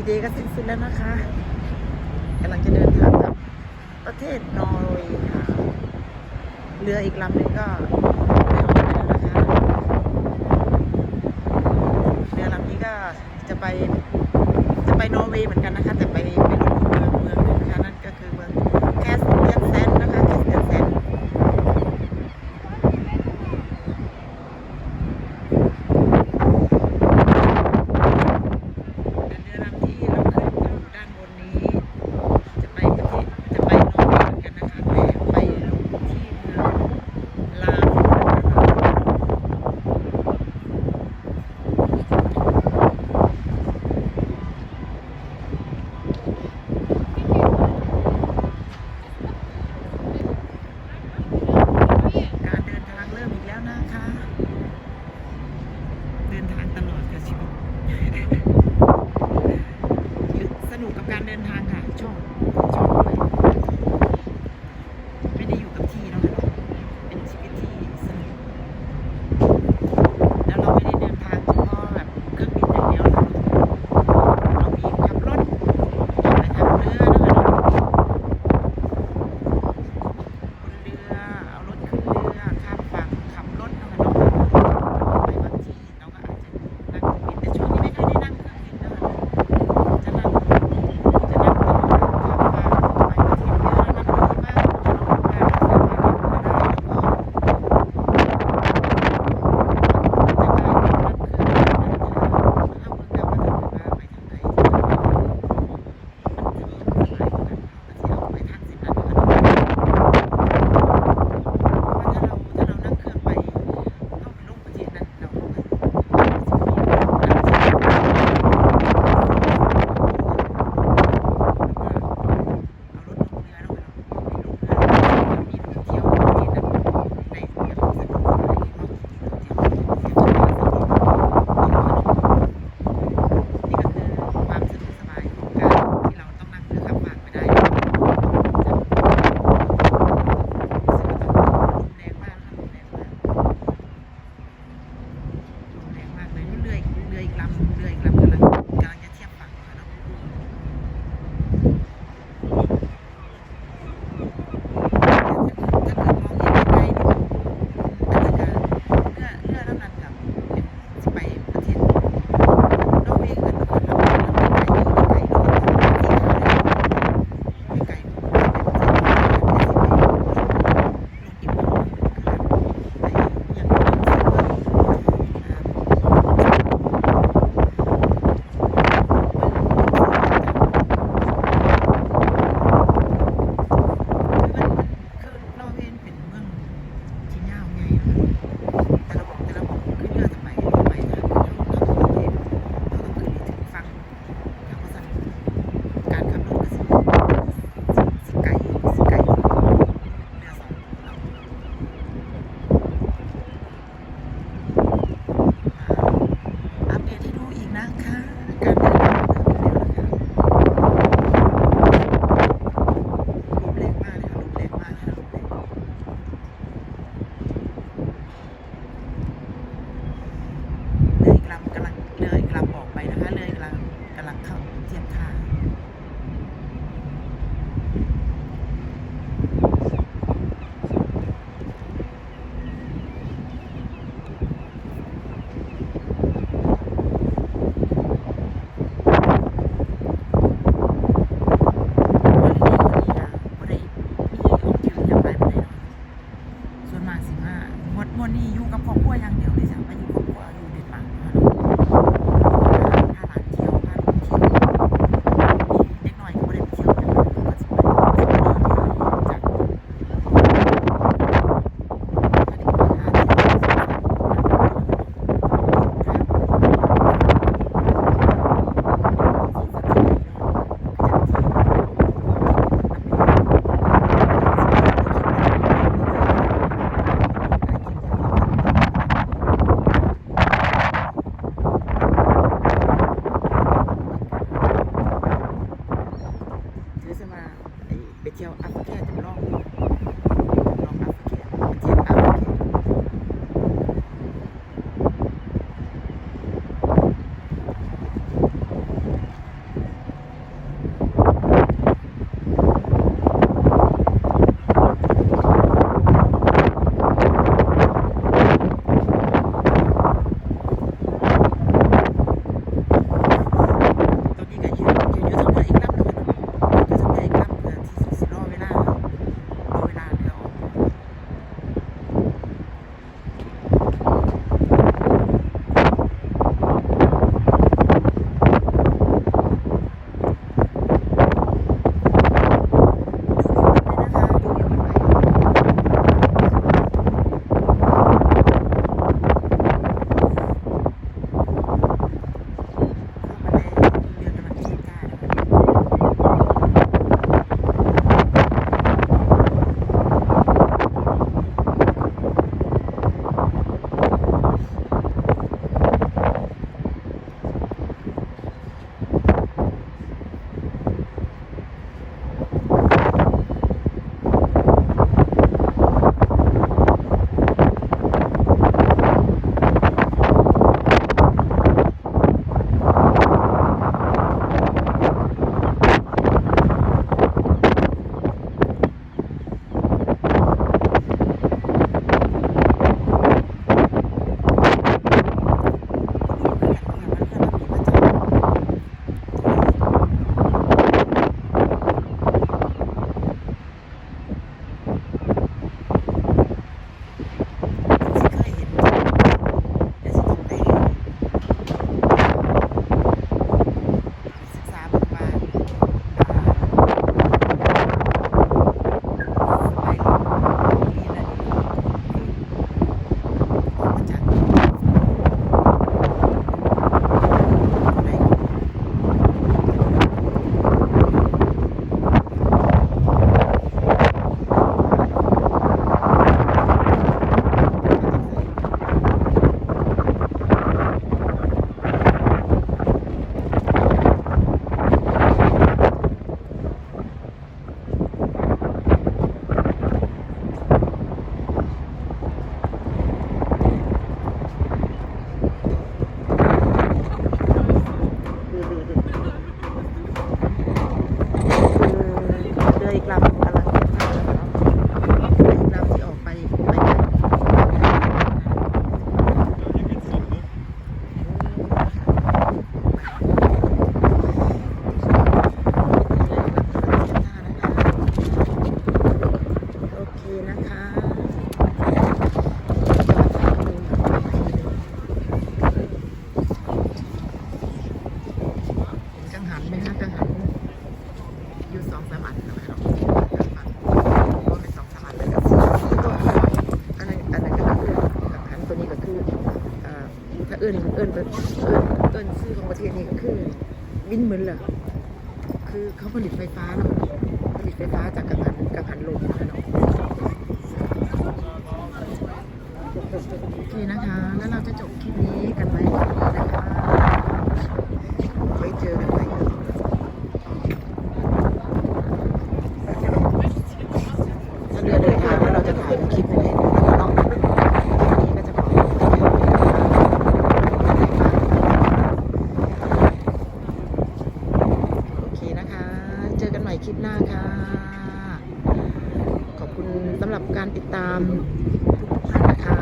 ลิเดย์ก็สิ้นสุดแล้วนะคะกำลังจะเดินทางกลับประเทศนอร์เวย์ค่ะ เรืออีกลำหนึ่งก็ไม่ออกไปแล้วนะคะเรือลำนี้ก็จะไปจะไปนอร์เวย์เหมือนกันนะคะ แต่ไปไปลงเมืองเมืองหนึ่ง เดินทาง รับเรืออีกลำ นี่คือวินเหมือนเหรอคือเขาผลิตไฟฟ้าเนาะผลิตไฟฟ้าจากกังหันกังหันลมนะเนาะโอเคนะคะ แล้วเราจะจบคลิปนี้กันไว้ตรงนี้นะคะ ค่ะ ขอบคุณสำหรับการติดตามทุกท่านนะคะ